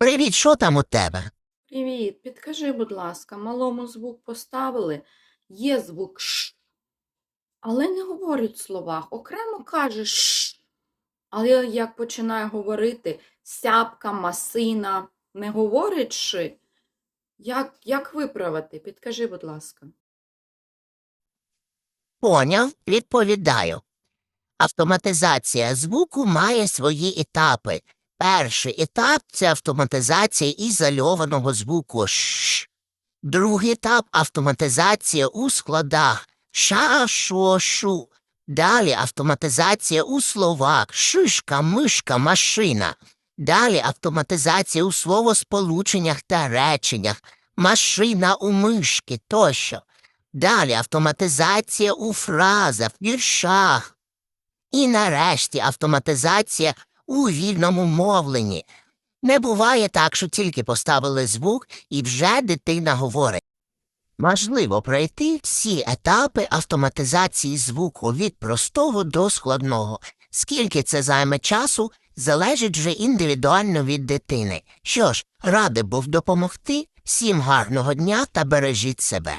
Привіт, що там у тебе? Привіт, підкажи, будь ласка, малому звук поставили, є звук ш, але не говорить в словах. Окремо каже ш, але як починає говорити сяпка, масина, не говорить ши. Як, як виправити? Підкажи, будь ласка. Поняв, відповідаю. Автоматизація звуку має свої етапи. Перший етап це автоматизація ізольованого звуку ш. Другий етап автоматизація у складах ша, шо, шу. Далі автоматизація у словах шишка, мишка, машина. Далі автоматизація у словосполученнях та реченнях машина у мишки тощо. Далі автоматизація у фразах, віршах. І нарешті автоматизація у вільному мовленні. Не буває так, що тільки поставили звук і вже дитина говорить. Можливо пройти всі етапи автоматизації звуку від простого до складного. Скільки це займе часу, залежить вже індивідуально від дитини. Що ж, радий був допомогти. Всім гарного дня та бережіть себе.